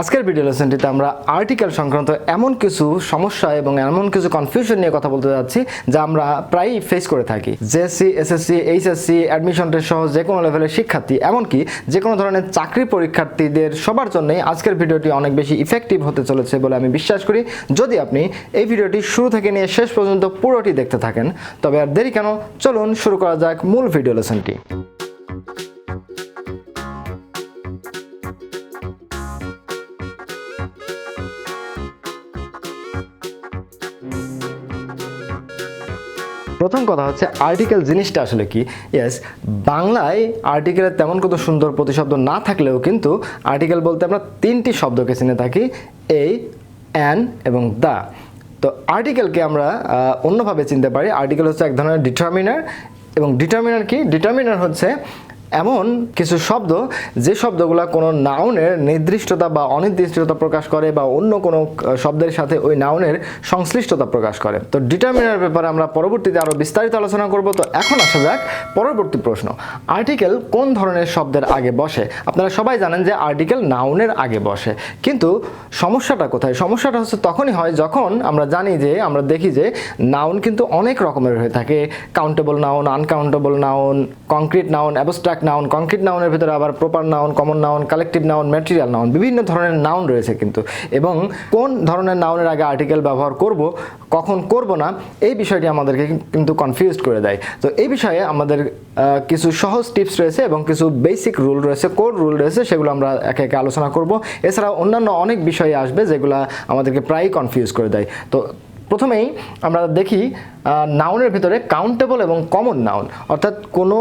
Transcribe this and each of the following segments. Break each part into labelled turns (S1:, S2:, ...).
S1: আজকের ভিডিও লেসনটিতে আমরা আর্টিকেল সংক্রান্ত এমন কিছু সমস্যা এবং এমন কিছু কনফিউশন নিয়ে কথা বলতে যাচ্ছি, যা আমরা প্রায়ই ফেস করে থাকি। JSC SSC HSC admission test সহ যে কোনো লেভেলের শিক্ষার্থী, এমনকি যে কোনো ধরনের চাকরি পরীক্ষার্থীদের সবার জন্যই আজকের ভিডিওটি অনেক বেশি ইফেক্টিভ হতে চলেছে বলে আমি বিশ্বাস করি। যদি আপনি এই ভিডিওটি শুরু থেকে নিয়ে শেষ পর্যন্ত পুরোটি দেখতে থাকেন, তবে আর দেরি কেন? চলুন শুরু করা যাক মূল ভিডিও লেসনটি প্রথম কথা হচ্ছে আর্টিকেল জিনিসটা আসলে কি? ইয়েস বাংলায় আর্টিকেলের তেমন কোনো সুন্দর প্রতিশব্দ না থাকলেও কিন্তু আর্টিকেল বলতে আমরা তিনটি শব্দকে চিনে থাকি এই অ্যান এবং দা তো আর্টিকেলকে আমরা অন্যভাবে চিনতে পারি। আর্টিকেল হচ্ছে এক ধরনের ডিটারমিনার এবং ডিটারমিনার কি? ডিটারমিনার হচ্ছে এমন কিছু শব্দ, যে শব্দগুলো কোনো নাউনের নির্দিষ্টতা বা অনির্দিষ্টতা প্রকাশ করে বা অন্য কোনো শব্দের সাথে ওই নাউনের সংশ্লিষ্টতা প্রকাশ করে। তো ডিটারমিনার ব্যাপারে আমরা পরবর্তীতে আরও বিস্তারিত আলোচনা করব। তো এখন আসা যাক পরবর্তী প্রশ্ন। আর্টিকেল কোন ধরনের শব্দের আগে বসে? আপনারা সবাই জানেন যে আর্টিকেল নাউনের আগে বসে। কিন্তু সমস্যাটা কোথায়? সমস্যাটা হচ্ছে তখনই হয় যখন আমরা জানি যে, আমরা দেখি যে নাউন কিন্তু অনেক রকমের হয়ে থাকে। Countable noun uncountable noun concrete noun abstract noun concrete নাউনের ভিতরে আবার proper noun common noun collective noun material noun বিভিন্ন ধরনের নাউন রয়েছে কিন্তু। এবং কোন ধরনের নাউনের আগে আর্টিকেল ব্যবহার করব, কখন করব না, এই বিষয়টি আমাদেরকে কিন্তু কনফিউজ করে দেয়। তো এই বিষয়ে আমাদের কিছু সহজ টিপস রয়েছে এবং কিছু বেসিক রুল রয়েছে কোড রুল রয়েছে, সেগুলো আমরা একে একে আলোচনা করব। এছাড়া অন্যান্য অনেক বিষয় আসবে যেগুলো আমাদেরকে প্রায়ই কনফিউজ করে দেয়। তো প্রথমেই আমরা দেখি নাউনের ভিতরে কাউন্টেবল এবং কমন নাউন অর্থাৎ কোনো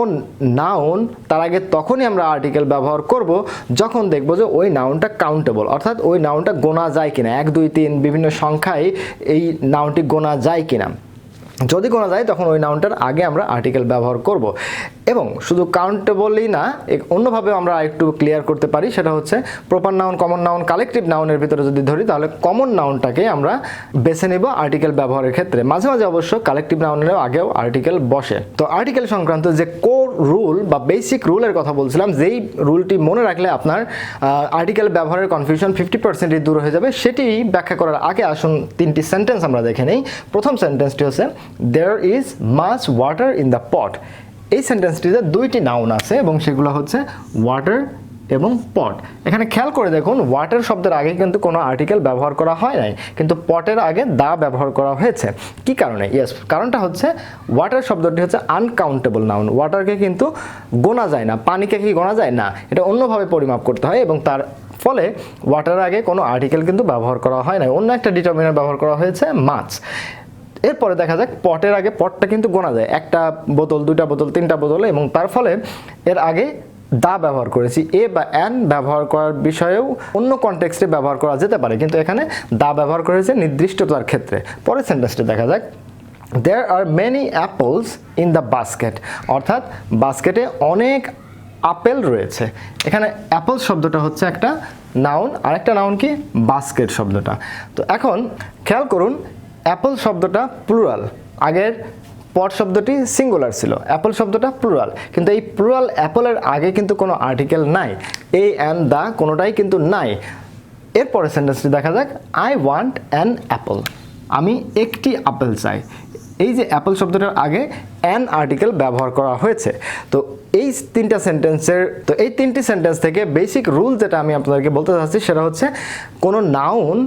S1: নাউন তার আগে তখনই আমরা আর্টিকেল ব্যবহার করব যখন দেখব যে ওই নাউনটা কাউন্টেবল অর্থাৎ ওই নাউনটা গোনা যায় কিনা। এক, দুই, তিন বিভিন্ন সংখ্যায় এই নাউনটি গোনা যায় কিনা। যদি কোনো যায়, তখন ওই নাউনটার আগে আমরা আর্টিকেল ব্যবহার করব। এবং শুধু কাউন্টেবলই না অন্যভাবে আমরা একটু ক্লিয়ার করতে পারি, সেটা হচ্ছে proper noun common noun collective নাউনের ভিতরে যদি ধরি, তাহলে কমন নাউনটাকে আমরা বেছে নেব আর্টিকেল ব্যবহারের ক্ষেত্রে। মাঝে মাঝে অবশ্য কালেকটিভ নাউনের আগেও আর্টিকেল বসে। তো আর্টিকেল সংক্রান্ত যে কোর রুল বা বেসিক রুলের কথা বলছিলাম, যেই রুলটি মনে রাখলে আপনার আর্টিকেল ব্যবহারের কনফিউশন ফিফটি পার্সেন্টই দূর হয়ে যাবে। সেটি ব্যাখ্যা করার আগে আসুন তিনটি সেন্টেন্স আমরা দেখে নেই। প্রথম সেন্টেন্সটি হচ্ছে there is much water in the pot এই সেন্টেন্সটিতে দুইটি নাউন আছে এবং সেগুলো হচ্ছে ওয়াটার এবং পট এখানে খেয়াল করে দেখুন ওয়াটার শব্দের আগে কিন্তু কোনো আর্টিকেল ব্যবহার করা হয় নাই, কিন্তু পটের আগে দা ব্যবহার করা হয়েছে। কি কারণে? ইয়েস কারণটা হচ্ছে ওয়াটার শব্দটি হচ্ছে আনকাউন্টেবল নাউন ওয়াটারকে কিন্তু গোনা যায় না, পানিকে কি গোনা যায়? না, এটা অন্যভাবে পরিমাপ করতে হয় এবং তার ফলে ওয়াটারের আগে কোনো আর্টিকেল কিন্তু ব্যবহার করা হয় না অন্য একটা ডিটারমিনার ব্যবহার করা হয়েছে মাছ। এরপরে দেখা যাক, পটের আগে পটটা কিন্তু গোনা যায়। একটা বোতল দুটা বোতল, তিনটা বোতল এবং তার ফলে এর আগে দা ব্যবহার করেছি। এ বা অ্যান ব্যবহার করার বিষয়েও অন্য কনটেক্সটে ব্যবহার করা যেতে পারে, কিন্তু এখানে দা ব্যবহার করেছে নির্দিষ্টতার ক্ষেত্রে। পরের সেন্টেন্সটা দেখা যাক। There are many apples in the basket অর্থাৎ বাস্কেটে অনেক আপেল রয়েছে। এখানে অ্যাপল শব্দটা হচ্ছে একটা নাউন আরেকটা নাউন কি? বাস্কেট শব্দটা। তো এখন খেয়াল করুন অ্যাপল শব্দটা প্লুরাল আগের পট শব্দটি সিঙ্গুলার ছিল। অ্যাপল শব্দটা প্লুরাল কিন্তু এই প্লুরাল অ্যাপলের আগে কিন্তু কোনো আর্টিকেল নাই। এই অ্যান্ড দা কোনোটাই কিন্তু নাই। এরপরে সেন্টেন্সটি দেখা যাক। আই ওয়ান্ট অ্যান অ্যাপল আমি একটি আপেল চাই। এই যে অ্যাপল শব্দটার আগে অ্যান আর্টিকেল ব্যবহার করা হয়েছে। তো এই তিনটা সেন্টেন্সের তো এই তিনটি সেন্টেন্স থেকে বেসিক রুল যেটা আমি আপনাদেরকে বলতে চাচ্ছি সেটা হচ্ছে কোনো নাউন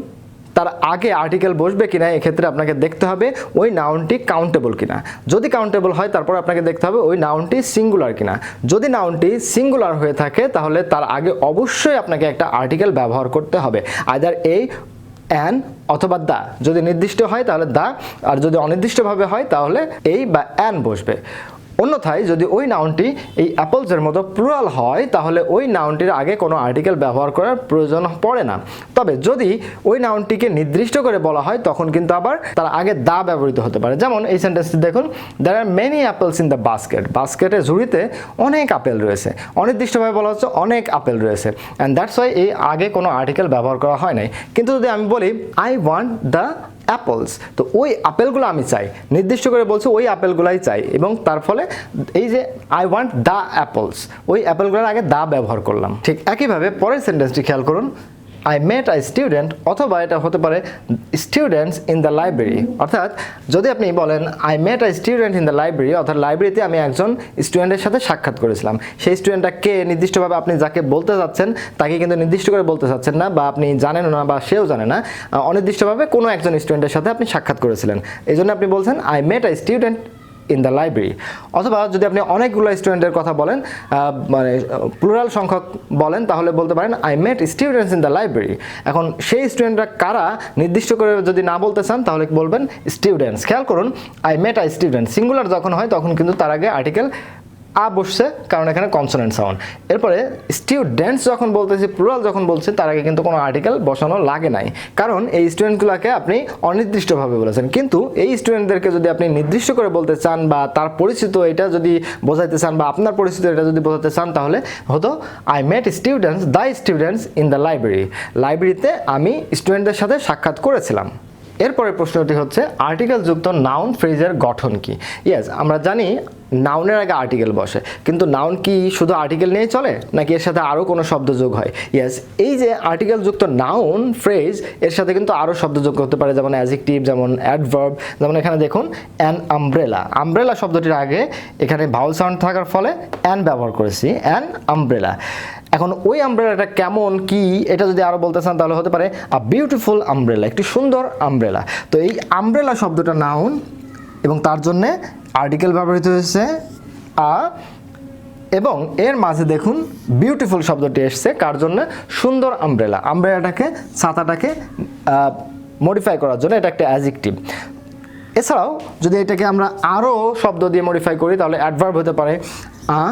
S1: তার আগে আর্টিকেল বসবে কিনা, এক্ষেত্রে আপনাকে দেখতে হবে ওই নাউনটি কাউন্টেবল কিনা। যদি কাউন্টেবল হয়, তারপর আপনাকে দেখতে হবে ওই নাউনটি সিঙ্গুলার কিনা। যদি নাউনটি সিঙ্গুলার হয়ে থাকে, তাহলে তার আগে অবশ্যই আপনাকে একটা আর্টিকেল ব্যবহার করতে হবে। আইদার এই অ্যান অথবা দা যদি নির্দিষ্ট হয়, তাহলে দা আর যদি অনির্দিষ্টভাবে হয়, তাহলে এই বা অ্যান বসবে। অন্যথায় যদি ওই নাউনটি এই অ্যাপলসের মতো প্লুরাল হয়, তাহলে ওই নাউনটির আগে কোনো আর্টিকেল ব্যবহার করার প্রয়োজন পড়ে না। তবে যদি ওই নাউনটিকে নির্দিষ্ট করে বলা হয়, তখন কিন্তু আবার তার আগে দা ব্যবহৃত হতে পারে। যেমন এই সেন্টেন্সটি দেখুন there are many apples in the basket বাস্কেটের ঝুড়িতে অনেক আপেল রয়েছে। অনির্দিষ্টভাবে বলা হচ্ছে অনেক আপেল রয়েছে। অ্যান্ড দ্যাটস ওয়াই এই আগে কোনো আর্টিকেল ব্যবহার করা হয় নাই। কিন্তু যদি আমি বলি আই ওয়ান্ট দ্য অ্যাপলস তো ওই আপেলগুলো আমি চাই। নির্দিষ্ট করে বলছে ওই আপেলগুলাই চাই এবং তার ফলে এই যে আই ওয়ান্ট দ্য অ্যাপলস ওই অ্যাপেলগুলোর আগে দা ব্যবহার করলাম। ঠিক একইভাবে পরের সেন্টেন্সটি খেয়াল করুন। আই মেট আই স্টুডেন্ট অথবা এটা হতে পারে স্টুডেন্টস ইন দ্য লাইব্রেরি অর্থাৎ, যদি আপনি বলেন I met a student in the library অর্থাৎ লাইব্রেরিতে আমি একজন স্টুডেন্টের সাথে সাক্ষাৎ করেছিলাম। সেই স্টুডেন্টটা কে নির্দিষ্টভাবে আপনি যাকে বলতে যাচ্ছেন, তাকে কিন্তু নির্দিষ্ট করে বলতে চাচ্ছেন না, বা আপনি জানেন না, বা সেও জানে না অনির্দিষ্টভাবে কোনো একজন স্টুডেন্টের সাথে আপনি সাক্ষাৎ করেছিলেন। এই জন্য আপনি বলছেন I met a student in the library অথবা যদি আপনি অনেকগুলো স্টুডেন্টের কথা বলেন মানে প্লুরাল সংখ্যক বলেন, তাহলে বলতে পারেন I met students in the library এখন সেই স্টুডেন্টরা কারা? নির্দিষ্ট করে যদি না বলতে চান, তাহলে বলবেন স্টুডেন্টস খেয়াল করুন I met a student singular যখন হয়, তখন কিন্তু তার আগে আর্টিকেল আ বসছে, কারণ এখানে কনসোনেন্ট সাউন্ড এরপরে স্টুডেন্টস যখন বলতেছি প্লুরাল যখন বলছে, তার আগে কিন্তু কোনো আর্টিকেল বসানো লাগে নাই। কারণ এই স্টুডেন্টগুলোকে আপনি অনির্দিষ্টভাবে বলেছেন। কিন্তু এই স্টুডেন্টদেরকে যদি আপনি নির্দিষ্ট করে বলতে চান বা তার পরিচিত এটা যদি বোঝাইতে চান বা আপনার পরিচিত এটা যদি বোঝাতে চান, তাহলে হতো I met students the students in the library লাইব্রেরিতে আমি স্টুডেন্টদের সাথে সাক্ষাৎ করেছিলাম। এরপরের প্রশ্নটি হচ্ছে আর্টিকেল যুক্ত নাউন ফ্রেজের গঠন কি? ইয়েস আমরা জানি নাউনের আগে আর্টিকেল বসে, কিন্তু নাউন কি শুধু আর্টিকেল নিয়েই চলে, নাকি এর সাথে আরও কোনো শব্দ যোগ হয়? ইয়েস এই যে আর্টিকেল যুক্ত নাউন ফ্রেজ এর সাথে কিন্তু আরও শব্দ যোগ করতে পারে, যেমন অ্যাজেক্টিভ যেমন অ্যাডভার্ব যেমন এখানে দেখুন অ্যান আমব্রেলা আমব্রেলা শব্দটির আগে এখানে ভাউল সাউন্ড থাকার ফলে অ্যান ব্যবহার করেছি অ্যান আমব্রেলা এখন ওই আমব্রেলাটা কেমন, কি, এটা যদি আরও বলতে চান তাহলে হতে পারে আ বিউটিফুল আমব্রেলা একটি সুন্দর আমব্রেলা তো এই আমব্রেলা শব্দটা নাউন এবং তার জন্যে আর্টিকেল ব্যবহৃত হয়েছে আ এবং এর মাঝে দেখুন বিউটিফুল শব্দটি এসছে, কার জন্য? সুন্দর আমব্রেলা আমব্রেলাটাকে ছাতাটাকে মডিফাই করার জন্য এটা একটা অ্যাজেক্টিভ এছাড়াও যদি এটাকে আমরা আরও শব্দ দিয়ে মডিফাই করি তাহলে অ্যাডভার্ব হতে পারে আ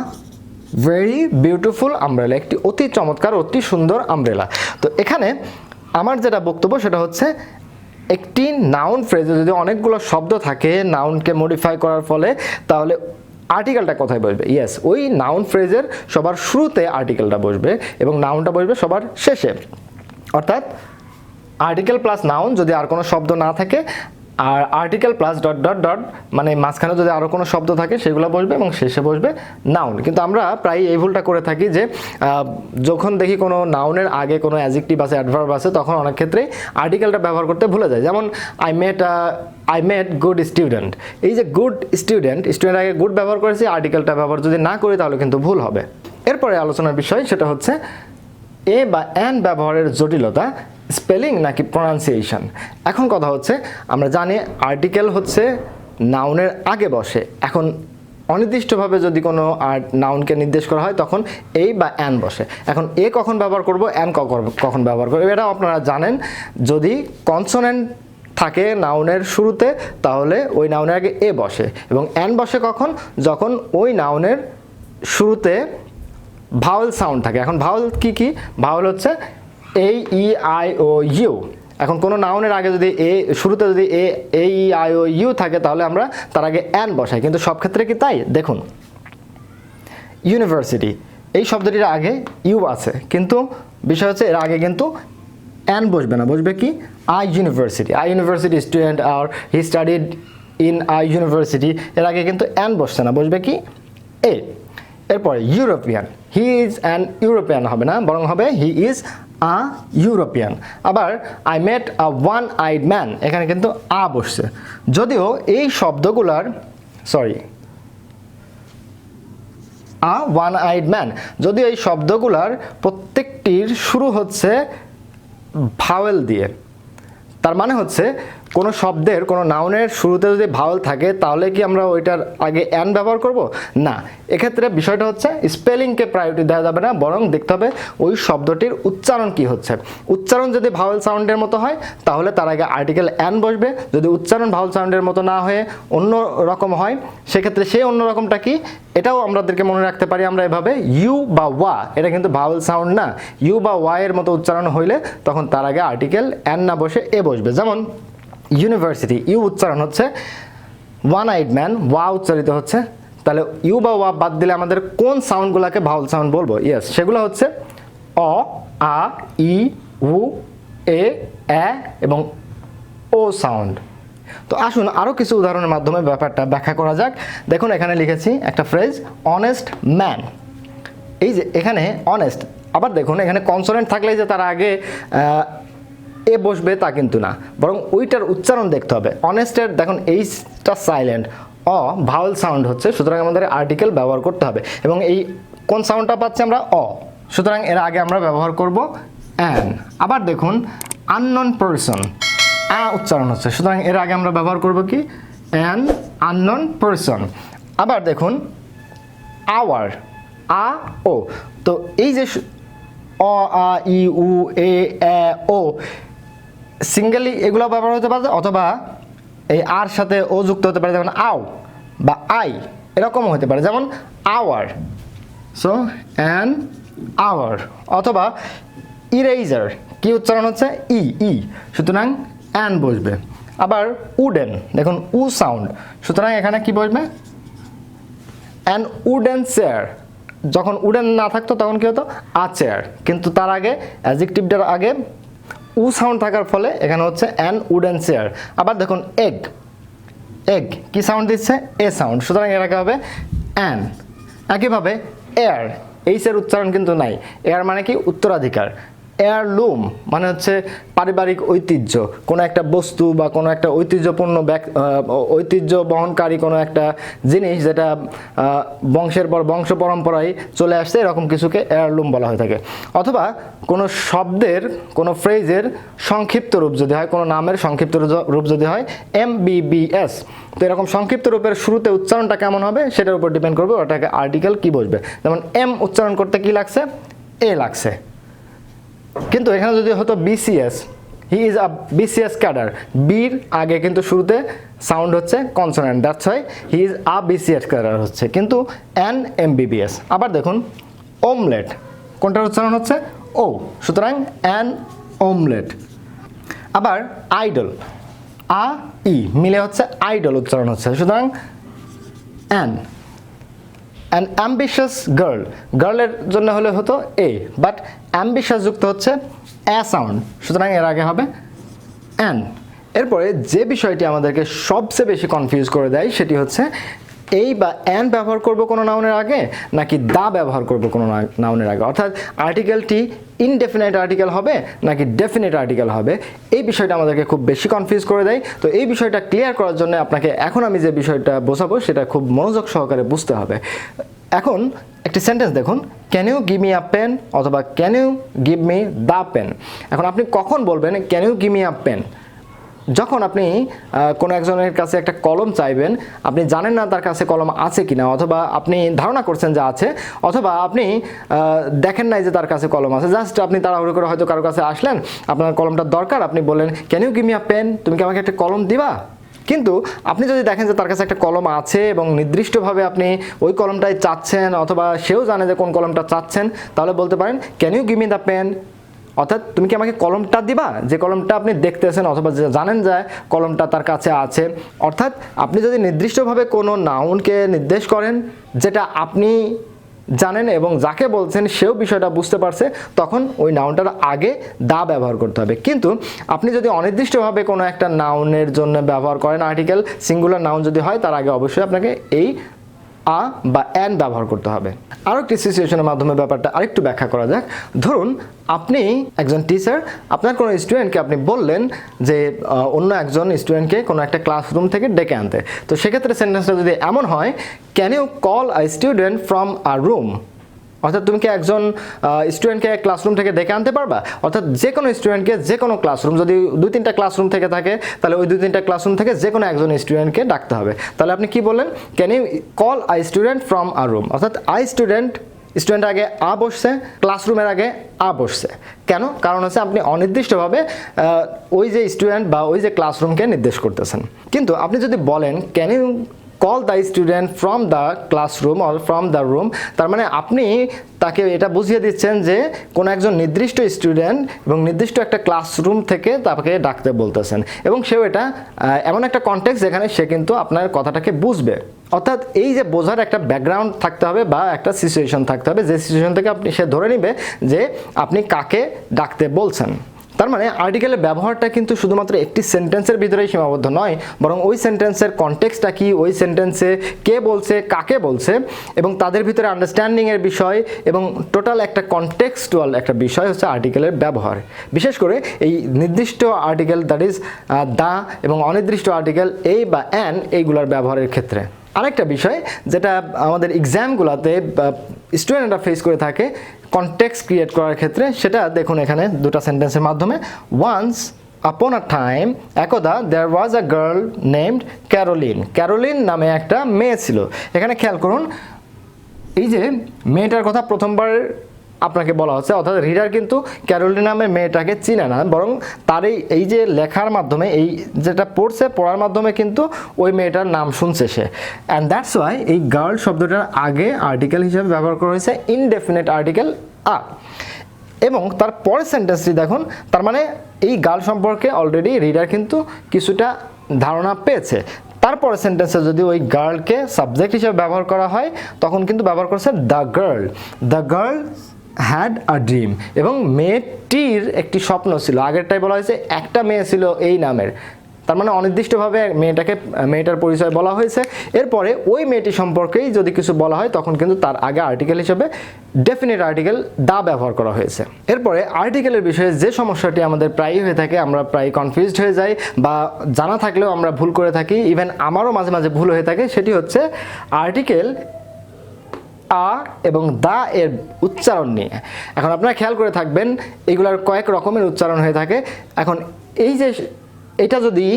S1: ভেরি বিউটিফুল আমব্রেলা একটি অতি চমৎকার, অতি সুন্দর আমব্রেলা তো এখানে আমার যেটা বক্তব্য সেটা হচ্ছে, একটি নাউন ফ্রেজে যদি অনেকগুলো শব্দ থাকে নাউনকে মডিফাই করার ফলে, তাহলে আর্টিকেলটা কোথায় বসবে? ইয়েস ওই নাউন ফ্রেজের সবার শুরুতে আর্টিকেলটা বসবে এবং নাউনটা বসবে সবার শেষে। অর্থাৎ আর্টিকেল প্লাস নাউন যদি আর কোনো শব্দ না থাকে আর article plus dot dot dot মানে মাঝখানে যদি আরও কোনো শব্দ থাকে, সেগুলো বসবে এবং শেষে বসবে নাউন কিন্তু আমরা প্রায় এই ভুলটা করে থাকি যে যখন দেখি কোনো নাউনের আগে কোনো অ্যাজেক্টিভ আছে অ্যাডভার্ব আছে, তখন অনেক ক্ষেত্রেই আর্টিকেলটা ব্যবহার করতে ভুলে যায়। যেমন I met I met good student এই যে গুড স্টুডেন্ট স্টুডেন্ট আগে গুড ব্যবহার করেছি আর্টিকেলটা ব্যবহার যদি না করি, তাহলে কিন্তু ভুল হবে। এরপরে আলোচনার বিষয়, সেটা হচ্ছে এ বা অ্যান ব্যবহারের জটিলতা স্পেলিং নাকি প্রনাউন্সিয়েশন? এখন কথা হচ্ছে, আমরা জানি আর্টিকেল হচ্ছে নাউনের আগে বসে। এখন অনির্দিষ্টভাবে যদি কোনো আর্ট নাউনকে নির্দেশ করা হয়, তখন এই বা অ্যান বসে। এখন এ কখন ব্যবহার করব, অ্যান কখন ব্যবহার করব, এটাও আপনারা জানেন। যদি কনসোনেন্ট থাকে নাউনের শুরুতে, তাহলে ওই নাউনের আগে এ বসে। এবং অ্যান বসে কখন? যখন ওই নাউনের শুরুতে ভাওয়েল সাউন্ড থাকে। এখন ভাওয়েল কি কি? ভাওয়েল হচ্ছে এই ই আই ও ইউ এখন কোনো নাউনের আগে যদি এ শুরুতে যদি এ এ ই আই ও ইউ থাকে, তাহলে আমরা তার আগে অ্যান বসাই। কিন্তু সব ক্ষেত্রে কি তাই? দেখুন। ইউনিভার্সিটি এই শব্দটির আগে ইউ আছে। কিন্তু বিষয় হচ্ছে এর আগে কিন্তু অ্যান বসবে না। বসবে কি? A university a university student R he studied in a university এর আগে কিন্তু অ্যান বসছে না। বসবে কি? এ এরপরে European he is an European হবে না, বরং হবে হি ইজ আ ইউরোপিয়ান। আবার I met a one eyed man এখানে কিন্তু আ বসছে। যদিও এই শব্দগুলার sorry a one eyed man যদিও এই শব্দগুলার প্রত্যেকটির শুরু হচ্ছে ভাওয়েল দিয়ে। তার মানে হচ্ছে কোনো শব্দের, কোনো নাউনের শুরুতে যদি ভাওয়েল থাকে, তাহলে কি আমরা ওইটার আগে অ্যান ব্যবহার করব? না। এক্ষেত্রে বিষয়টা হচ্ছে স্পেলিংকে প্রায়োরিটি দেওয়া যাবে না, বরং দেখতে হবে ওই শব্দটির উচ্চারণ কি হচ্ছে। উচ্চারণ যদি ভাওয়েল সাউন্ডের মতো হয়, তাহলে তার আগে আর্টিকেল অ্যান বসবে। যদি উচ্চারণ ভাওয়েল সাউন্ডের মতো না হয়ে অন্য রকম হয়, সেক্ষেত্রে সেই অন্য রকমটা কি? এটাও আমাদেরকে মনে রাখতে পারি আমরা এভাবে ইউ বা ওয়া এটা কিন্তু ভাওয়েল সাউন্ড না। ইউ বা ওয়া এর মতো উচ্চারণ হইলে তখন তার আগে আর্টিকেল অ্যান না বসে এ বসবে। যেমন ইউনিভার্সিটি, ইউ উচ্চারণ হচ্ছে ওয়ান আইড ম্যান ওয়া উচ্চারিত হচ্ছে। তাহলে ইউ বা ওয়া বাদ দিলে আমাদের কোন সাউন্ডগুলোকে ভাউল সাউন্ড বলব? ইয়েস সেগুলো হচ্ছে অ, আ, ই, উ, এ এ এবং ও সাউন্ড তো আসুন আরও কিছু উদাহরণের মাধ্যমে ব্যাপারটা ব্যাখ্যা করা যাক। দেখুন, এখানে লিখেছি একটা ফ্রেজ অনেস্ট ম্যান এই যে এখানে অনেস্ট আবার দেখুন, এখানে কনসোনেন্ট থাকলে যে তার আগে এ বসবে তা কিন্তু না। বরং ওইটার উচ্চারণ দেখতে হবে। অনেস্টের দেখুন, এইটা সাইলেন্ট অ ভাওয়েল সাউন্ড হচ্ছে, সুতরাং আমাদের আর্টিকেল ব্যবহার করতে হবে। এবং এই কোন সাউন্ডটা পাচ্ছি আমরা? অ। সুতরাং এর আগে আমরা ব্যবহার করব অ্যান আবার দেখুন আননন পারসন আ উচ্চারণ হচ্ছে। সুতরাং এর আগে আমরা ব্যবহার করব কি? অ্যান আননন পারসন আবার দেখুন আওয়ার আ, ও। তো এই যে অ, আ, ই, উ, এ এ, ও সিঙ্গেলি এগুলো ব্যবহার হতে পারে, অথবা এই আর সাথে ও যুক্ত হতে পারে, যেমন আও বা আই, এরকমও হতে পারে, যেমন আওয়ার। সো অ্যান আওয়ার অথবা ইরেজার কি উচ্চারণ হচ্ছে? ই ই। সুতরাং অ্যান বসবে। আবার উডেন দেখুন, উ সাউন্ড সুতরাং এখানে কি বসবে? অ্যান উডেন চেয়ার যখন উডেন না থাকতো, তখন কি হতো? আ চেয়ার কিন্তু তার আগে অ্যাজেক্টিভটার আগে উ সাউন্ড থাকার ফলে এখানে হচ্ছে অ্যান উডেন চেয়ার আবার দেখুন এগ এগ কি সাউন্ড দিচ্ছে? E sound. সুতরাং আগে হবে অ্যান একইভাবে এয়ার এইসের উচ্চারণ কিন্তু নাই। এয়ার মানে কি? উত্তরাধিকার। এয়ার লুম মানে হচ্ছে পারিবারিক ঐতিহ্য। কোনো একটা বস্তু বা কোনো একটা ঐতিহ্যপূর্ণ ঐতিহ্য বহনকারী কোনো একটা জিনিস যেটা বংশের পর বংশ পরম্পরায় চলে আসছে, এরকম কিছুকে এয়ারলুম বলা হয়ে থাকে। অথবা কোনো শব্দের, কোনো ফ্রেজের সংক্ষিপ্ত রূপ যদি হয়, কোনো নামের সংক্ষিপ্ত রূপ যদি হয় এম বিবিএস তো এরকম সংক্ষিপ্ত রূপের শুরুতে উচ্চারণটা কেমন হবে, সেটার উপর ডিপেন্ড করবে, ওটাকে আর্টিকেল কি বসবে। যেমন এম উচ্চারণ করতে কি লাগছে? এ লাগছে। কিন্তু এখানে যদি হতো BCS he is a BCS cadre বির আগে কিন্তু শুরুতে সাউন্ড হচ্ছে কনসোনেন্ট দ্যাটস হয় he is a BCS cadre হচ্ছে। কিন্তু এন এম বিবিএস আবার দেখুন ওমলেট কোনটার উচ্চারণ হচ্ছে? ও সুতরাং অ্যান ওমলেট আবার আইডল আ ই মিলে হচ্ছে আইডল উচ্চারণ হচ্ছে। সুতরাং অ্যান অ্যান অ্যাম্বিশাস গার্ল গার্লের জন্য হলে হতো এ বাট অ্যাম্বিশাস যুক্ত হচ্ছে অ্যা সাউন্ড সুতরাং এর আগে হবে অ্যান এরপরে যে বিষয়টি আমাদেরকে সবচেয়ে বেশি কনফিউজ করে দেয়, সেটি হচ্ছে এই বা অ্যান ব্যবহার করব কোনো নাউনের আগে, নাকি দা ব্যবহার করব কোনো নাউনের আগে? অর্থাৎ আর্টিকেলটি ইনডেফিনাইট আর্টিকেল হবে, নাকি ডেফিনেট আর্টিকেল হবে? এই বিষয়টা আমাদেরকে খুব বেশি কনফিউজ করে দেয়। তো এই বিষয়টা ক্লিয়ার করার জন্য আপনাকে এখন আমি যে বিষয়টা বোঝাবো, সেটা খুব মনোযোগ সহকারে বুঝতে হবে। এখন একটি সেন্টেন্স দেখুন। Can you give me a pen অথবা can you give me the pen এখন আপনি কখন বলবেন can you give me a pen যখন আপনি কোনো একজনের কাছে একটা কলম চাইবেন, আপনি জানেন না তার কাছে কলম আছে কিনা, অথবা আপনি ধারণা করছেন যে আছে, অথবা আপনি দেখেন নাই যে তার কাছে কলম আছে, জাস্ট আপনি তাড়াহুড়ো করে হয়তো কারোর কাছে আসলেন, আপনার কলমটার দরকার, আপনি বললেন ক্যান ইউ আ পেন তুমি কি আমাকে একটা কলম দিবা? কিন্তু আপনি যদি দেখেন যে তার কাছে একটা কলম আছে এবং নির্দিষ্টভাবে আপনি ওই কলমটাই চাচ্ছেন, অথবা সেও জানে যে কোন কলমটা চাচ্ছেন, তাহলে বলতে পারেন can you give me the pen অর্থাৎ তুমি কি আমাকে কলমটা দিবা? যে কলমটা আপনি দেখতেছেন অথবা জানেন যে কলমটা তার কাছে আছে। অর্থাৎ আপনি যদি নির্দিষ্টভাবে কোনো নাউনকে নির্দেশ করেন, যেটা আপনি জানেন এবং যাকে বলছেন সেও বিষয়টা বুঝতে পারছে, তখন ওই নাউনটার আগে দা ব্যবহার করতে হবে। কিন্তু আপনি যদি অনির্দিষ্টভাবে কোনো একটা নাউনের জন্য ব্যবহার করেন আর্টিকেল সিঙ্গুলার নাউন যদি হয়, তার আগে অবশ্যই আপনাকে এই আ বা অ্যান ব্যবহার করতে হবে। আরও একটি সিচুয়েশনের মাধ্যমে ব্যাপারটা আরেকটু ব্যাখ্যা করা যাক। ধরুন, আপনি একজন টিচার আপনার কোনো স্টুডেন্টকে আপনি বললেন যে অন্য একজন স্টুডেন্টকে কোনো একটা ক্লাসরুম থেকে ডেকে আনতে। তো সেক্ষেত্রে সেন্টেন্সটা যদি এমন হয় can you call a student from a room অর্থাৎ তুমি কি একজন স্টুডেন্টকে ক্লাসরুম থেকে ডেকে আনতে পারবা? অর্থাৎ যে কোনো স্টুডেন্টকে যে কোনো ক্লাসরুম যদি দুই তিনটা ক্লাসরুম থেকে থাকে, তাহলে ওই দুই তিনটা ক্লাসরুম থেকে যে কোনো একজন স্টুডেন্টকে ডাকতে হবে। তাহলে আপনি কি বললেন? Can you call a student from a room অর্থাৎ আই স্টুডেন্ট স্টুডেন্ট আগে আ বসছে ক্লাসরুমের আগে আ বসছে। কেন? কারণ হচ্ছে আপনি অনির্দিষ্টভাবে ওই যে স্টুডেন্ট বা ওই যে ক্লাসরুমকে নির্দেশ করতেছেন। কিন্তু আপনি যদি বলেন can you call the student from the classroom or from the room তার মানে আপনি তাকে এটা বুঝিয়ে দিচ্ছেন যে কোনো একজন নির্দিষ্ট স্টুডেন্ট এবং নির্দিষ্ট একটা ক্লাসরুম থেকে তাকে ডাকতে বলতেছেন। এবং সেও এটা এমন একটা কনটেক্স যেখানে সে কিন্তু আপনার কথাটাকে বুঝবে। অর্থাৎ এই যে বোঝার একটা ব্যাকগ্রাউন্ড থাকতে হবে বা একটা সিচুয়েশন থাকতে হবে, যে সিচুয়েশন থেকে আপনি, সে ধরে নিবে যে আপনি কাকে ডাকতে বলছেন। তার মানে আর্টিকেলের ব্যবহারটা কিন্তু শুধুমাত্র একটি সেন্টেন্সের ভিতরেই সীমাবদ্ধ নয়, বরং ওই সেন্টেন্সের কনটেক্সটটা কি, ওই সেন্টেন্সে কে বলছে, কাকে বলছে, এবং তাদের ভিতরে আন্ডারস্ট্যান্ডিংয়ের বিষয়, এবং টোটাল একটা কনটেক্সটুয়াল একটা বিষয় হচ্ছে আর্টিকেলের ব্যবহার। বিশেষ করে এই নির্দিষ্ট আর্টিকেল দ্যাট ইজ দা এবং অনির্দিষ্ট আর্টিকেল এই বা অ্যান এইগুলোর ব্যবহারের ক্ষেত্রে। আরেকটা বিষয়, যেটা আমাদের এক্সামগুলোতে স্টুডেন্টরা ফেস করে থাকে কনটেক্স ক্রিয়েট করার ক্ষেত্রে, সেটা দেখুন এখানে দুটো সেন্টেন্সের মাধ্যমে। ওয়ান্স আপন আ টাইম একদা there was a girl named Caroline Caroline নামে একটা মেয়ে ছিল। এখানে খেয়াল করুন, এই যে মেয়েটার কথা প্রথমবার আপনাকে বলা হচ্ছে, অর্থাৎ রিডার কিন্তু ক্যারোলিন নামের মেয়েটাকে চিনে না, বরং তার এই এই যে লেখার মাধ্যমে, এই যেটা পড়ছে, পড়ার মাধ্যমে কিন্তু ওই মেয়েটার নাম শুনছে সে। অ্যান্ড দ্যাটস ওয়াই এই গার্ল শব্দটার আগে আর্টিকেল হিসেবে ব্যবহার করা হয়েছে ইনডেফিনেট আর্টিকেল আ এবং তার পরের সেন্টেন্সটি দেখুন, তার মানে এই গার্ল সম্পর্কে অলরেডি রিডার কিন্তু কিছুটা ধারণা পেয়েছে। তারপরে সেন্টেন্সে যদি ওই গার্লকে সাবজেক্ট হিসেবে ব্যবহার করা হয়, তখন কিন্তু ব্যবহার করছে the girl the girl had a dream এবং মেয়েটির একটি স্বপ্ন ছিল, আগেরটাই বলা হয়েছে, একটা মেয়ে ছিল এই নামের। তার মানে অনির্দিষ্টভাবে মেয়েটাকে, মেয়েটার পরিচয় বলা হয়েছে। এরপরে ওই মেয়েটি সম্পর্কেই যদি কিছু বলা হয়, তখন কিন্তু তার আগে আর্টিকেল হিসেবে ডেফিনেট আর্টিকেল দা ব্যবহার করা হয়েছে। এরপরে আর্টিকেলের বিষয়ে যে সমস্যাটি আমাদের প্রায়ই হয়ে থাকে, আমরা প্রায় কনফিউজড হয়ে যাই বা জানা থাকলেও আমরা ভুল করে থাকি। ইভেন আমারও মাঝে মাঝে ভুল হয়ে থাকে, সেটি হচ্ছে আর্টিকেল আ এবং দা এর উচ্চারণ নিয়ে। এখন আপনারা খেয়াল করে থাকবেন, এগুলার কয়েক রকমের উচ্চারণ হয়ে থাকে। এখন এই যে এটা যদি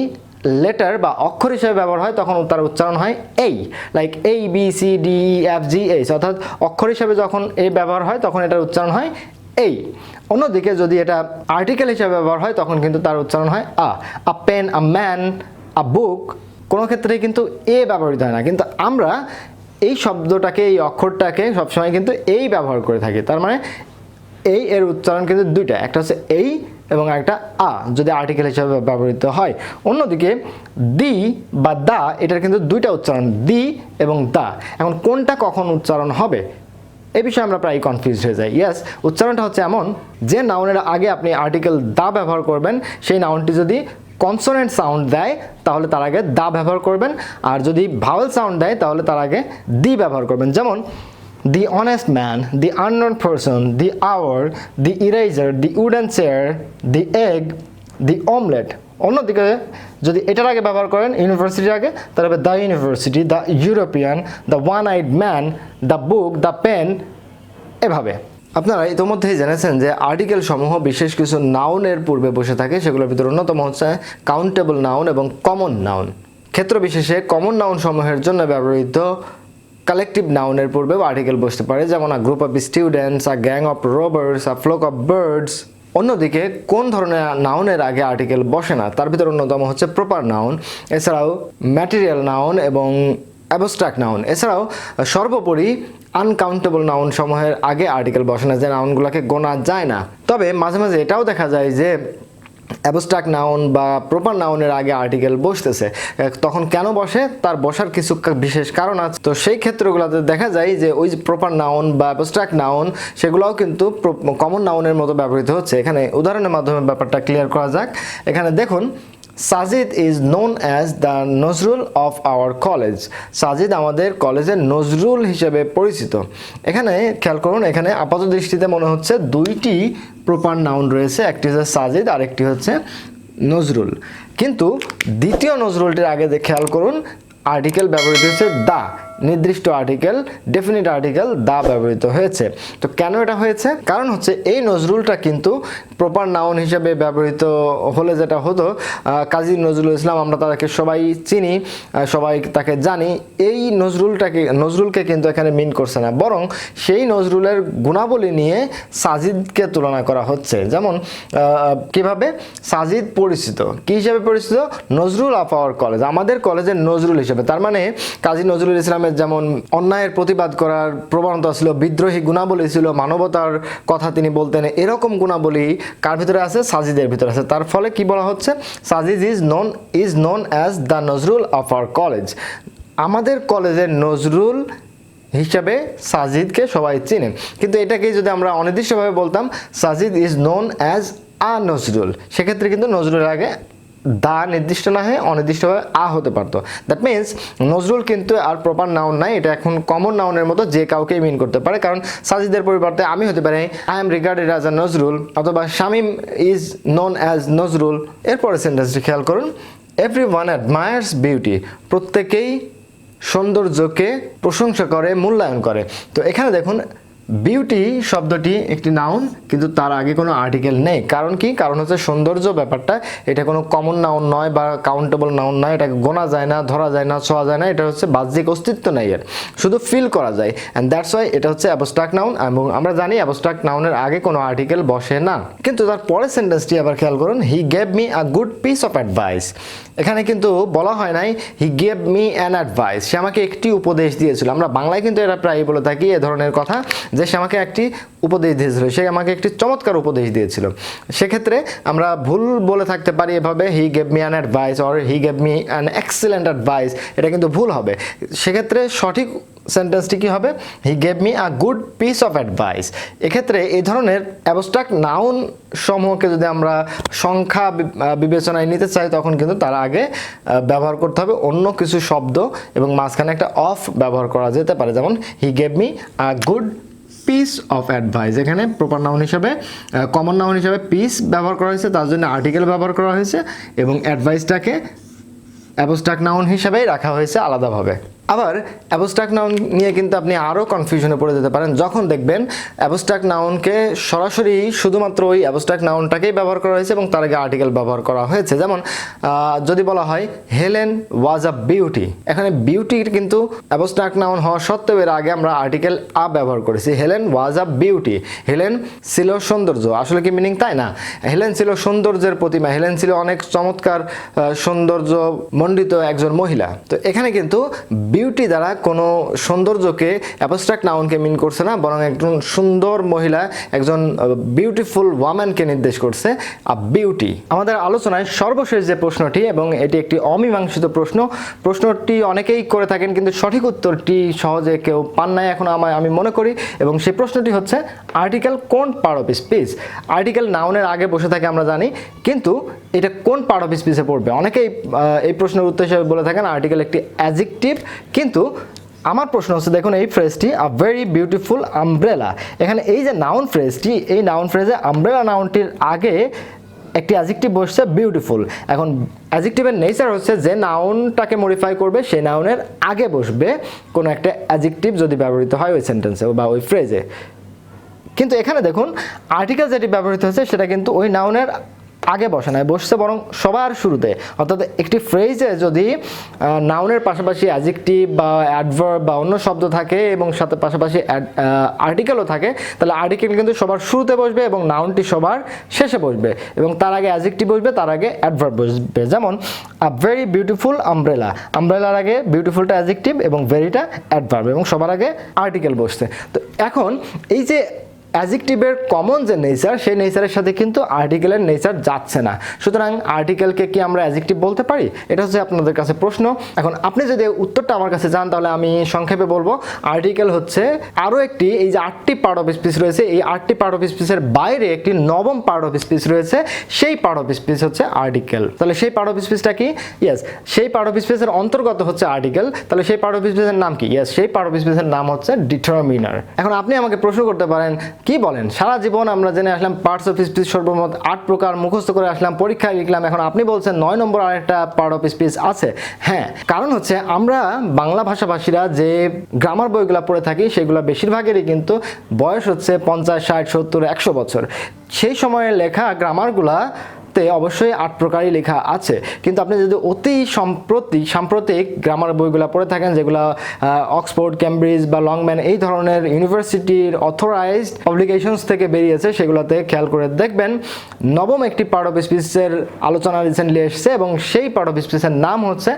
S1: লেটার বা অক্ষর হিসেবে ব্যবহার হয়, তখন তার উচ্চারণ হয় এই। লাইক এই B C D F G H অর্থাৎ অক্ষর হিসেবে যখন এই ব্যবহার হয়, তখন এটার উচ্চারণ হয় এই। অন্যদিকে যদি এটা আর্টিকেল হিসেবে ব্যবহার হয়, তখন কিন্তু তার উচ্চারণ হয় আ। আ পেন আ ম্যান আ বুক কোনো ক্ষেত্রেই কিন্তু এ ব্যবহৃত হয় না। কিন্তু আমরা এই শব্দটাকে, এই অক্ষরটাকে সবসময় কিন্তু এই ব্যবহার করে থাকি। তার মানে এই এর উচ্চারণ কিন্তু দুইটা, একটা হচ্ছে এই এবং একটা আ, যদি আর্টিকেল হিসাবে ব্যবহৃত হয়। অন্যদিকে দি বা দা, এটার কিন্তু দুইটা উচ্চারণ, দি এবং দা। এখন কোনটা কখন উচ্চারণ হবে এই বিষয়ে আমরা প্রায় কনফিউজ হয়ে যাই। ইয়াস উচ্চারণটা হচ্ছে এমন, যে নাউনের আগে আপনি আর্টিকেল দা ব্যবহার করবেন, সেই নাউনটি যদি কনসোনেন্ট সাউন্ড দেয়, তাহলে তার আগে দা ব্যবহার করবেন। আর যদি ভাওয়েল সাউন্ড দেয়, তাহলে তার আগে দি ব্যবহার করবেন। যেমন the honest man the unknown person the hour the eraser the wooden chair the egg the omelette অন্যদিকে, যদি এটার আগে ব্যবহার করেন ইউনিভার্সিটির আগে, তাহলে হবে the university the European the one eyed man the book the pen এভাবে। আপনারা ইতোমধ্যেই জেনেছেন যে আর্টিকেল সমূহ, বিশেষ কিছু নাউনের পূর্বে বসে থাকে, সেগুলোর ভিতরে অন্যতম হচ্ছে কাউন্টেবল নাউন এবং কমন নাউন ক্ষেত্র বিশেষে কমন নাউন সমূহের জন্য ব্যবহৃত কালেকটিভ নাউনের পূর্বেও আর্টিকেল বসতে পারে, যেমন a group of students a gang of robbers a flock of birds অন্যদিকে কোন ধরনের নাউনের আগে আর্টিকেল বসে না, তার ভিতরে অন্যতম হচ্ছে প্রপার নাউন এছাড়াও ম্যাটেরিয়াল নাউন এবং অ্যাবস্ট্রাক্ট নাউন এছাড়াও সর্বোপরি আনকাউন্টেবল নাউন সমূহের আগে আর্টিকেল বসে না, যে নাউনগুলোকে গোনা যায় না। তবে মাঝে মাঝে এটাও দেখা যায় যে অ্যাবস্ট্রাক্ট নাউন বা প্রপার নাউনের আগে আর্টিকেল বসতেছে। তখন কেন বসে? তার বসার কিছু বিশেষ কারণ আছে। তো সেই ক্ষেত্রগুলোতে দেখা যায় যে ওই যে প্রপার নাউন বা অ্যাবস্ট্রাক্ট নাউন সেগুলোও কিন্তু কমন নাউনের মতো ব্যবহৃত হচ্ছে। এখানে উদাহরণের মাধ্যমে ব্যাপারটা ক্লিয়ার করা যাক। এখানে দেখুন Sajid is known as the Nazrul of our college Sajid আমাদের কলেজের নজরুল হিসেবে পরিচিত। এখানে খেয়াল করুন, এখানে আপাত দৃষ্টিতে মনে হচ্ছে দুইটি প্রপার নাউন রয়েছে, একটি হচ্ছে সাজিদ আর একটি হচ্ছে নজরুল। কিন্তু দ্বিতীয় নজরুলটির আগে যে খেয়াল করুন আর্টিকেল ব্যবহৃত হচ্ছে দা নির্দিষ্ট আর্টিকেল ডেফিনিট আর্টিকেল দা ব্যবহৃত হয়েছে। তো কেন এটা হয়েছে? কারণ হচ্ছে এই নজরুলটা কিন্তু প্রপার নাউন হিসেবে ব্যবহৃত হলে যেটা হতো কাজী নজরুল ইসলাম, আমরা তাকে সবাই চিনি সবাই তাকে জানি, এই নজরুলটাকে, নজরুলকে কিন্তু এখানে মিন করছে না। বরং সেই নজরুলের গুণাবলী নিয়ে সাজিদকে তুলনা করা হচ্ছে। যেমন কীভাবে? সাজিদ পরিচিত। কি হিসেবে পরিচিত? Nazrul of our college. আমাদের কলেজের নজরুল হিসেবে। তার মানে কাজী নজরুল ইসলামের যেমন অন্যায়ের প্রতিবাদ করার প্রবণতা ছিল, বিদ্রোহী গুণাবলী ছিল, মানবতার কথা তিনি বলতেন, এরকম গুণাবলী কার ভিতরে আছে? সাজিদের ভিতরে আছে। তার ফলে কি বলা হচ্ছে? Sajid is known is known as the Nazrul of our college আমাদের কলেজের নজরুল হিসাবে সাজিদকে সবাই চিনে। কিন্তু এটাকেই যদি আমরা অনির্দিষ্টভাবে বলতাম, Sajid is known as a Nazrul. সেক্ষেত্রে কিন্তু নজরুলের আগে দা নির্দিষ্ট না হয়ে অনির্দিষ্টভাবে আ হতে পারতো। দ্যাট মিনস নজরুল কিন্তু আর প্রপার নাউন নাই, এটা এখন কমন নাউনের মতো যে কাউকেই মিন করতে পারে, কারণ সাজিদের পরিবর্তে আমি হতে পারি I am regarded as a Nazrul, অথবা Shamim is known as Nazrul. এরপরে সেন্টেন্সটি খেয়াল করুন। এভরি ওয়ান অ্যাডমায়ার্স বিউটি প্রত্যেকেই সৌন্দর্যকে প্রশংসা করে, মূল্যায়ন করে। তো এখানে দেখুন বিউটি শব্দটি একটি নাউন কিন্তু তার আগে কোনো আর্টিকেল নেই। কারণ কি? কারণ হচ্ছে সৌন্দর্য ব্যাপারটা। এটা কোনো কমন নাউন নয় বা কাউন্টেবল নাউন নয়। এটাকে গোনা যায় না, ধরা যায় না, ছোঁয়া যায় না। এটা হচ্ছে বাহ্যিক অস্তিত্ব নেই এর। শুধু ফিল করা যায়। অ্যান্ড দ্যাটস ওয়াই এটা হচ্ছে অ্যাবস্ট্রাক্ট নাউন এবং আমরা জানি অ্যাবস্ট্রাক্ট নাউনের আগে কোনো আর্টিকেল বসে না। কিন্তু তার পরের সেন্টেন্সটি আবার খেয়াল করুন। He gave me a good piece of advice এখানে কিন্তু বলা হয় নাই he gave me an advice সে আমাকে একটি উপদেশ দিয়েছিল। আমরা বাংলায় কিন্তু এটা প্রায় বলে থাকি এ ধরনের কথা। যে সে আমাকে একটি উপদেশ দিয়েছিল, সে আমাকে একটি চমৎকার উপদেশ দিয়েছিল। সেক্ষেত্রে আমরা ভুল বলে থাকতে পারি এভাবে he gave me an advice or he gave me an excellent advice এটা কিন্তু ভুল হবে। সেক্ষেত্রে সঠিক সেন্টেন্সটি কী হবে? He gave me a good piece of advice এক্ষেত্রে এই ধরনের অ্যাবস্ট্রাক্ট নাউন সমূহকে যদি আমরা সংখ্যা বিবেচনায় নিতে চাই, তখন কিন্তু তার আগে ব্যবহার করতে হবে অন্য কিছু শব্দ এবং মাঝখানে একটা অফ ব্যবহার করা যেতে পারে। যেমন he gave me a good piece of advice এখানে প্রপার নাউন হিসাবে কমন নাউন হিসাবে পিস ব্যবহার করা হয়েছে, তার জন্য আর্টিকেল ব্যবহার করা হয়েছে এবং অ্যাডভাইসটাকে অ্যাবস্ট্রাক্ট নাউন হিসাবেই রাখা হয়েছে আলাদাভাবে। আবার অ্যাবস্ট্রাক্ট নাউন নিয়ে কিন্তু আপনি আরও কনফিউশনে পড়ে যেতে পারেন। যখন দেখবেন অ্যাবস্ট্রাক্ট নাউনকে সরাসরি শুধুমাত্র ওই অ্যাবস্ট্রাক্ট নাউনটাকেই ব্যবহার করা হয়েছে এবং তার আগে আর্টিকেল ব্যবহার করা হয়েছে। যেমন যদি বলা হয় হেলেন ওয়াজ আ বিউটি এখানে বিউটির কিন্তু অ্যাবস্ট্রাক্ট নাউন হওয়া সত্ত্বেও এর আগে আমরা আর্টিকেল আ ব্যবহার করেছি। Helen was a beauty Helen ছিল সৌন্দর্য। আসলে কি মিনিং তাই না? হেলেন ছিল সৌন্দর্যের প্রতিমা। হেলেন ছিল অনেক চমৎকার সৌন্দর্য মণ্ডিত একজন মহিলা। তো এখানে কিন্তু বিউটি দ্বারা কোনো সৌন্দর্যকে অ্যাবস্ট্রাক্ট নাউনকে মিন করছে না, বরং একজন সুন্দর মহিলা, একজন বিউটিফুল ওয়াম্যানকে নির্দেশ করছে আ বিউটি আমাদের আলোচনায় সর্বশেষ যে প্রশ্নটি, এবং এটি একটি অমীমাংসিত প্রশ্ন, প্রশ্নটি অনেকেই করে থাকেন, কিন্তু সঠিক উত্তরটি সহজে কেউ পান নাই এখন আমার আমি মনে করি, এবং সেই প্রশ্নটি হচ্ছে আর্টিকেল কোন পার্ট অফ স্পিচ আর্টিকেল নাউনের আগে বসে থাকে আমরা জানি, কিন্তু এটা কোন পার্ট অফ স্পিচে পড়বে? অনেকেই এই প্রশ্নের উত্তর হিসেবে বলে থাকেন আর্টিকেল একটি অ্যাজেক্টিভ কিন্তু আমার প্রশ্ন হচ্ছে, দেখুন এই ফ্রেজটি আ ভেরি বিউটিফুল আমব্রেলা এখানে এই যে নাউন ফ্রেজটি এই নাউন ফ্রেজে আমব্রেলা নাউনটির আগে একটি অ্যাজেক্টিভ বসছে বিউটিফুল এখন অ্যাজেক্টিভের নেচার হচ্ছে যে নাউনটাকে মডিফাই করবে সেই নাউনের আগে বসবে, কোনো একটা অ্যাজেক্টিভ যদি ব্যবহৃত হয় ওই সেন্টেন্সে বা ওই ফ্রেজে কিন্তু এখানে দেখুন আর্টিকেল যেটি ব্যবহৃত হচ্ছে সেটা কিন্তু ওই নাউনের আগে বসে নাই, বসছে বরং সবার শুরুতে। অর্থাৎ একটি ফ্রেজে যদি নাউনের পাশাপাশি অ্যাজেক্টিভ বা অ্যাডভার্ব বা অন্য শব্দ থাকে এবং সাথে পাশাপাশি আর্টিকেলও থাকে, তাহলে আর্টিকেল কিন্তু সবার শুরুতে বসবে এবং নাউনটি সবার শেষে বসবে। এবং তার আগে অ্যাজেক্টিভ বসবে, তার আগে অ্যাডভার্ব বসবে। যেমন আ ভেরি বিউটিফুল আমব্রেলা আমব্রেলার আগে বিউটিফুলটা অ্যাজেক্টিভ এবং ভেরিটা অ্যাডভার্ব এবং সবার আগে আর্টিকেল বসছে। তো এখন এই যে অ্যাজেক্টিভের কমন যে নেচার সেই নেচারের সাথে কিন্তু আর্টিকেলের নেচার যাচ্ছে না। সুতরাং আর্টিকেলকে কি আমরা অ্যাজেক্টিভ বলতে পারি? এটা হচ্ছে আপনাদের কাছে প্রশ্ন। এখন আপনি যদি উত্তরটা আমার কাছে যান তাহলে আমি সংক্ষেপে বলব। আর্টিকেল হচ্ছে আরও একটি, এই যে আটটি পার্ট অফ স্পিচ রয়েছে, এই আটটি পার্ট অফ স্পিচের বাইরে একটি নবম পার্ট অফ স্পিচ রয়েছে, সেই পার্ট অফ স্পিচ হচ্ছে আর্টিকেল তাহলে সেই পার্ট অফ স্পিচটা কি? ইয়েস সেই পার্ট অফ স্পিচের অন্তর্গত হচ্ছে আর্টিকেল তাহলে সেই পার্ট অফ স্পিচের নাম কি? ইয়েস সেই পার্ট অফ স্পিচের নাম হচ্ছে ডিটারমিনার এখন আপনি আমাকে প্রশ্ন করতে পারেন কি বলেন? সারা জীবন আমরা জেনে আসলাম পার্টস অফ স্পিচ সর্বমোট আট প্রকার মুখস্থ করে আসলাম, পরীক্ষায় লিখলাম, এখন আপনি বলছেন নয় নম্বর আরেকটা পার্ট অফ স্পিচ আছে। হ্যাঁ কারণ হচ্ছে আমরা বাংলা ভাষাভাষীরা যে গ্রামার বইগুলো পড়ে থাকি, সেগুলো বেশিরভাগেরই কিন্তু বয়স হচ্ছে পঞ্চাশ, ষাট, সত্তর, একশো বছর। সেই সময়ে লেখা গ্রামারগুলা তে অবশ্যই আট প্রকারই লেখা আছে। কিন্তু আপনি যদি অতি সম্প্রতি, সাম্প্রতিক গ্রামার বইগুলো পড়ে থাকেন, যেগুলো অক্সফোর্ড ক্যামব্রিজ বা লংম্যান এই ধরনের ইউনিভার্সিটির অথরাইজড পাবলিকেশনস থেকে বেরিয়েছে, সেগুলোতে খেয়াল করে দেখবেন, নবম একটি পার্ট অফ স্পিচের আলোচনা রিসেন্টলি এসেছে এবং সেই পার্ট অফ স্পিচের নাম হচ্ছে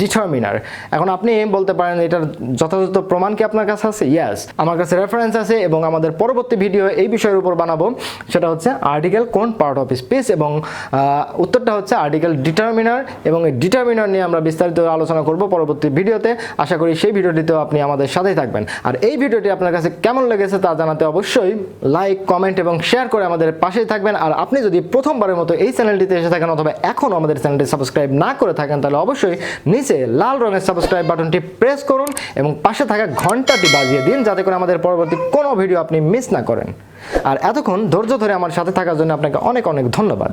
S1: ডিটারমিনার এখন আপনি বলতে পারেন, এটার যথাযথ প্রমাণ কি আপনার কাছে আছে? ইয়াস আমার কাছে রেফারেন্স আছে এবং আমাদের পরবর্তী ভিডিও এই বিষয়ের উপর বানাবো। সেটা হচ্ছে আর্টিকেল কোন পার্ট অফ স্পিচ এবং উত্তরটা হচ্ছে আর্টিকেল ডিটারমিনার এবং এই ডিটারমিনার নিয়ে আমরা বিস্তারিত আলোচনা করব পরবর্তী ভিডিওতে। আশা করি সেই ভিডিওটিতেও আপনি আমাদের সাথেই থাকবেন। আর এই ভিডিওটি আপনার কাছে কেমন লেগেছে তা জানাতে অবশ্যই লাইক কমেন্ট এবং শেয়ার করে আমাদের পাশেই থাকবেন। আর আপনি যদি প্রথমবারের মতো এই চ্যানেলটিতে এসে থাকেন অথবা এখনও আমাদের চ্যানেলটি সাবস্ক্রাইব না করে থাকেন, তাহলে অবশ্যই নিচে লাল রঙের সাবস্ক্রাইব বাটনটি প্রেস করুন এবং পাশে থাকা ঘন্টাটি বাজিয়ে দিন, যাতে করে আমাদের পরবর্তী কোনো ভিডিও আপনি মিস না করেন। আর এতক্ষণ ধৈর্য ধরে আমার সাথে থাকার জন্য আপনাকে অনেক অনেক ধন্যবাদ।